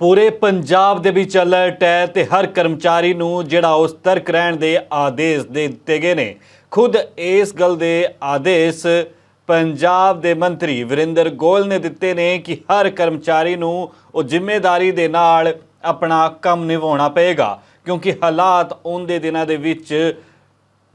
ਪੂਰੇ ਪੰਜਾਬ ਦੇ ਵਿੱਚ ਅਲਰਟ ਹੈ ਤੇ ਹਰ ਕਰਮਚਾਰੀ ਨੂੰ ਜਿਹੜਾ ਉਸ ਤਰਕ ਰਹਿਣ ਦੇ ਆਦੇਸ਼ ਦੇ ਦਿੱਤੇ ਗਏ ਨੇ। ਖੁਦ ਇਸ ਗੱਲ ਦੇ ਆਦੇਸ਼ ਪੰਜਾਬ ਦੇ ਮੰਤਰੀ ਵਰਿੰਦਰ ਗੋਇਲ ਨੇ ਦਿੱਤੇ ਨੇ ਕਿ ਹਰ ਕਰਮਚਾਰੀ ਨੂੰ ਉਹ ਜ਼ਿੰਮੇਵਾਰੀ ਦੇ ਨਾਲ ਆਪਣਾ ਕੰਮ ਨਿਭਾਉਣਾ ਪਏਗਾ, ਕਿਉਂਕਿ ਹਾਲਾਤ ਆਉਂਦੇ ਦਿਨਾਂ ਦੇ ਵਿੱਚ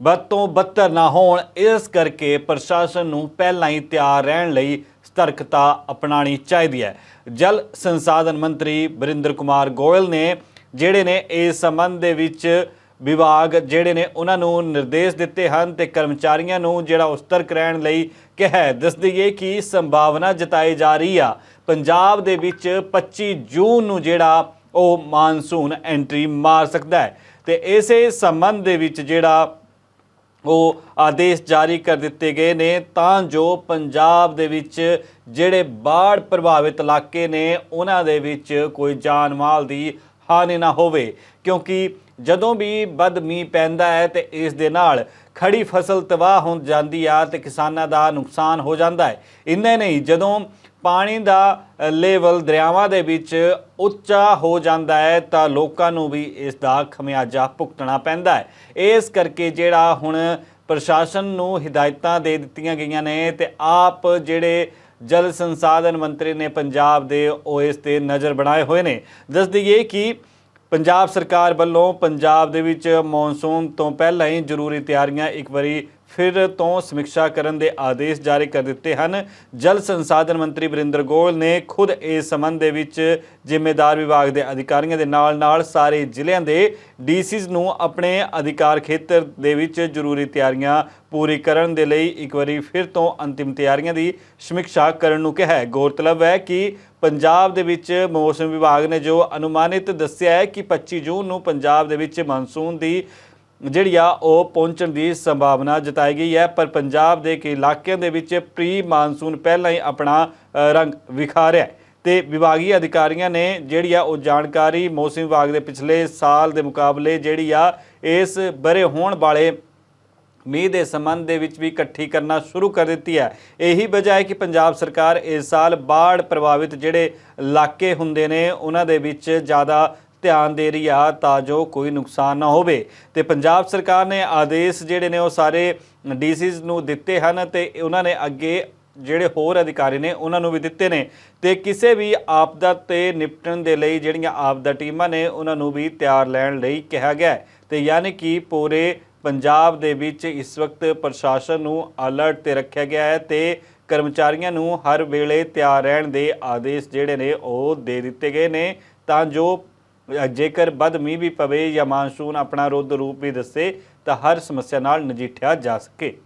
ਵੱਧ ਤੋਂ ਬੱਤਰ ਨਾ ਹੋਣ, ਇਸ ਕਰਕੇ ਪ੍ਰਸ਼ਾਸਨ ਨੂੰ ਪਹਿਲਾਂ ਹੀ ਤਿਆਰ ਰਹਿਣ ਲਈ ਸਤਰਕਤਾ ਅਪਣਾਣੀ ਚਾਹੀਦੀ ਹੈ। ਜਲ ਸੰਸਾਧਨ ਮੰਤਰੀ ਬਰਿੰਦਰ ਕੁਮਾਰ ਗੋਇਲ ਨੇ ਜਿਹੜੇ ਨੇ ਇਸ ਸੰਬੰਧ ਦੇ ਵਿੱਚ ਵਿਭਾਗ, ਜਿਹੜੇ ਨੇ ਉਹਨਾਂ ਨੂੰ ਨਿਰਦੇਸ਼ ਦਿੱਤੇ ਹਨ ਤੇ ਕਰਮਚਾਰੀਆਂ ਨੂੰ ਜਿਹੜਾ ਉਸਤਰਕ ਰਹਿਣ ਲਈ ਕਿਹਾ ਦੱਸ ਦਈਏ ਕਿ ਸੰਭਾਵਨਾ ਜਤਾਈ ਜਾ ਰਹੀ ਆ। ਪੰਜਾਬ ਦੇ ਵਿੱਚ 25 ਜੂਨ ਨੂੰ ਜਿਹੜਾ ਉਹ ਮਾਨਸੂਨ ਐਂਟਰੀ ਮਾਰ ਸਕਦਾ ਹੈ ਤੇ ਇਸੇ ਸੰਬੰਧ ਦੇ ਵਿੱਚ ਜਿਹੜਾ ਉਹ ਆਦੇਸ਼ ਜਾਰੀ ਕਰ ਦਿੱਤੇ ਗਏ ਨੇ। ਤਾਂ ਜੋ ਪੰਜਾਬ ਦੇ ਵਿੱਚ ਜਿਹੜੇ ਬਾੜ ਪ੍ਰਭਾਵਿਤ ਇਲਾਕੇ ਨੇ, ਉਹਨਾਂ ਦੇ ਵਿੱਚ ਕੋਈ ਜਾਨ ਮਾਲ ਦੀ ਹਾਨੀ ਨਾ ਹੋਵੇ, ਕਿਉਂਕਿ ਜਦੋਂ ਵੀ ਬਦ ਮੀਂਹ ਪੈਂਦਾ ਹੈ ਤੇ ਇਸ ਦੇ ਨਾਲ ਖੜੀ ਫਸਲ ਤਬਾਹ ਹੋ ਜਾਂਦੀ ਆ ਤੇ ਕਿਸਾਨਾਂ ਦਾ ਨੁਕਸਾਨ ਹੋ ਜਾਂਦਾ ਹੈ। ਇੰਨੇ ਨਹੀਂ, ਜਦੋਂ ਪਾਣੀ ਦਾ ਲੈਵਲ ਦਰਿਆਵਾਂ ਦੇ ਵਿੱਚ ਉੱਚਾ ਹੋ ਜਾਂਦਾ ਹੈ, ਤਾਂ ਲੋਕਾਂ ਨੂੰ ਵੀ ਇਸ ਦਾ ਖਮਿਆਜਾ ਭੁਗਤਣਾ ਪੈਂਦਾ ਹੈ। ਇਸ ਕਰਕੇ ਜਿਹੜਾ ਹੁਣ ਪ੍ਰਸ਼ਾਸਨ ਨੂੰ ਹਿਦਾਇਤਾਂ ਦੇ ਦਿੱਤੀਆਂ ਗਈਆਂ ਨੇ ਤੇ ਆਪ ਜਿਹੜੇ ਜਲ ਸੰਸਾਧਨ ਮੰਤਰੀ ਨੇ ਪੰਜਾਬ ਦੇ ਉਹ ਇਸ ਤੇ ਨਜ਼ਰ ਬਣਾਏ ਹੋਏ ਨੇ। ਦੱਸ ਦਈਏ ਕਿ ਪੰਜਾਬ ਸਰਕਾਰ ਵੱਲੋਂ ਪੰਜਾਬ ਦੇ ਵਿੱਚ ਮੌਨਸੂਨ ਤੋਂ ਪਹਿਲਾਂ ਹੀ ਜ਼ਰੂਰੀ ਤਿਆਰੀਆਂ ਇੱਕ ਵਾਰੀ ਫਿਰ ਤੋਂ ਸਮੀਖਿਆ ਕਰਨ ਦੇ ਆਦੇਸ਼ ਜਾਰੀ ਕਰ ਦਿੱਤੇ ਹਨ। ਜਲ ਸੰਸਾਧਨ ਮੰਤਰੀ ਵਰਿੰਦਰ ਗੋਇਲ ਨੇ ਖੁਦ ਇਸ ਸੰਬੰਧ ਦੇ ਵਿੱਚ ਜ਼ਿੰਮੇਦਾਰ ਵਿਭਾਗ ਦੇ ਅਧਿਕਾਰੀਆਂ ਦੇ ਨਾਲ-ਨਾਲ ਸਾਰੇ ਜ਼ਿਲ੍ਹਿਆਂ ਦੇ ਡੀਸੀਜ਼ ਨੂੰ ਆਪਣੇ ਅਧਿਕਾਰ ਖੇਤਰ ਦੇ ਵਿੱਚ ਜ਼ਰੂਰੀ ਤਿਆਰੀਆਂ ਪੂਰੀ ਕਰਨ ਦੇ ਲਈ ਇੱਕ ਵਾਰੀ ਫਿਰ ਤੋਂ ਅੰਤਿਮ ਤਿਆਰੀਆਂ ਦੀ ਸਮੀਖਿਆ ਕਰਨ ਨੂੰ ਕਿਹਾ ਹੈ। ਗੌਰਤਲਬ ਹੈ ਕਿ ਪੰਜਾਬ ਦੇ ਵਿੱਚ ਮੌਸਮ ਵਿਭਾਗ ਨੇ ਜੋ ਅਨੁਮਾਨਿਤ ਦੱਸਿਆ ਹੈ ਕਿ 25 ਜੂਨ ਨੂੰ ਪੰਜਾਬ ਦੇ ਵਿੱਚ ਮਾਨਸੂਨ ਦੀ ਜਿਹੜੀ ਆ ਉਹ ਪਹੁੰਚਣ ਦੀ ਸੰਭਾਵਨਾ ਜਤਾਈ ਗਈ ਹੈ, ਪਰ ਪੰਜਾਬ ਦੇ ਕਈ ਇਲਾਕਿਆਂ ਦੇ ਵਿੱਚ ਪ੍ਰੀ ਮਾਨਸੂਨ ਪਹਿਲਾਂ ਹੀ ਆਪਣਾ ਰੰਗ ਵਿਖਾ ਰਿਹਾ ਹੈ। ਤੇ ਵਿਭਾਗੀ ਅਧਿਕਾਰੀਆਂ ਨੇ ਜਿਹੜੀ ਆ ਉਹ ਜਾਣਕਾਰੀ ਮੌਸਮ ਵਿਭਾਗ ਦੇ ਪਿਛਲੇ ਸਾਲ ਦੇ ਮੁਕਾਬਲੇ ਜਿਹੜੀ ਆ ਇਸ ਬਰੇ ਹੋਣ ਵਾਲੇ ਮੀਂਹ ਦੇ ਸੰਬੰਧ ਦੇ ਵਿੱਚ ਵੀ ਇਕੱਠੀ ਕਰਨਾ ਸ਼ੁਰੂ ਕਰ ਦਿੱਤੀ ਹੈ। ਇਹੀ ਵਜ੍ਹਾ ਹੈ ਕਿ ਪੰਜਾਬ ਸਰਕਾਰ ਇਸ ਸਾਲ ਬਾੜ ਪ੍ਰਭਾਵਿਤ ਜਿਹੜੇ ਇਲਾਕੇ ਹੁੰਦੇ ਨੇ, ਉਹਨਾਂ ਦੇ ਵਿੱਚ ਜ਼ਿਆਦਾ ਧਿਆਨ ਦੇ ਰਹੀ ਆ ਤਾਂ ਜੋ ਕੋਈ ਨੁਕਸਾਨ ਨਾ ਹੋਵੇ। ਤੇ ਪੰਜਾਬ ਸਰਕਾਰ ਨੇ ਆਦੇਸ਼ ਜਿਹੜੇ ਨੇ ਉਹ ਸਾਰੇ ਡੀਸੀਜ਼ ਨੂੰ ਦਿੱਤੇ ਹਨ ਤੇ ਉਹਨਾਂ ਨੇ ਅੱਗੇ ਜਿਹੜੇ ਹੋਰ ਅਧਿਕਾਰੀ ਨੇ ਉਹਨਾਂ ਨੂੰ ਵੀ ਦਿੱਤੇ ਨੇ। ਤੇ ਕਿਸੇ ਵੀ ਆਪਦਾ ਤੇ ਨਿਪਟਣ ਦੇ ਲਈ ਜਿਹੜੀਆਂ ਆਪਦਾ ਟੀਮਾਂ ਨੇ ਉਹਨਾਂ ਨੂੰ ਵੀ ਤਿਆਰ ਲੈਣ ਲਈ ਕਿਹਾ ਗਿਆ ਹੈ। ਤੇ ਯਾਨੀ ਕਿ ਪੂਰੇ ਪੰਜਾਬ ਦੇ ਵਿੱਚ ਇਸ ਵਕਤ ਪ੍ਰਸ਼ਾਸਨ ਨੂੰ ਅਲਰਟ ਤੇ ਰੱਖਿਆ ਗਿਆ ਹੈ ਤੇ ਕਰਮਚਾਰੀਆਂ ਨੂੰ ਹਰ ਵੇਲੇ ਤਿਆਰ ਰਹਿਣ ਦੇ ਆਦੇਸ਼ ਜਿਹੜੇ ਨੇ ਉਹ ਦੇ ਦਿੱਤੇ ਗਏ ਨੇ ਤਾਂ ਜੋ ਜੇਕਰ ਬਦ ਮੀਂਹ ਵੀ ਪਵੇ ਜਾਂ ਮਾਨਸੂਨ ਆਪਣਾ ਰੁੱਧ ਰੂਪ ਵੀ ਦੱਸੇ, ਤਾਂ ਹਰ ਸਮੱਸਿਆ ਨਾਲ ਨਜਿੱਠਿਆ ਜਾ ਸਕੇ।